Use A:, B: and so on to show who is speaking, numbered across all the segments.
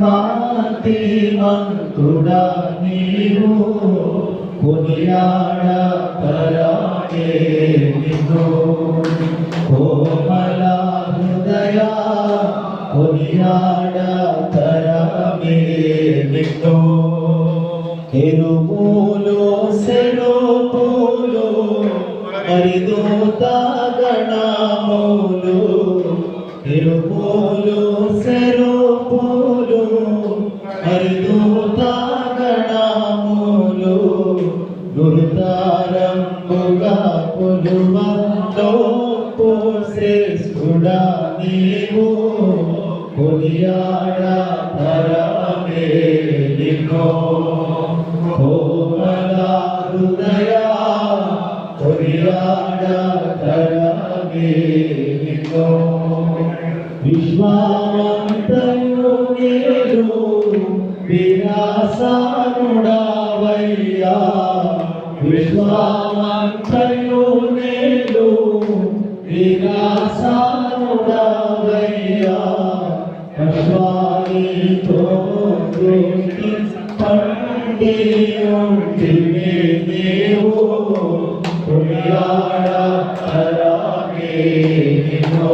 A: కాంతిమంతుడా నీవు? కొనియాడ తరాడే నిన్ను. కోమల హృదయ కొనియాడ తరమే నిన్ను. ఎరుమూలు సెరుపులు గురుతారంబుగా శ్రేష్ఠుడా నీవు కొనియాడ తరమే నిన్నో కోమల హృదయ కొనియాడ తరమే నిన్నో విశ్వామంతయు నేను విరాసానుడావయ్యా విశ్వామంతయు నేను విరాసానుడావయ్యా అశ్వానితో దృష్టి పండి ఉంటివే నీవు కొనియాడ తరాగే నిన్నో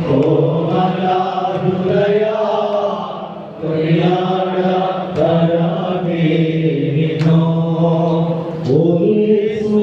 A: కోమల హృదయ కొనియాడ తరాగే నిన్నో ఓ యేసు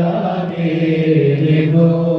A: Amen.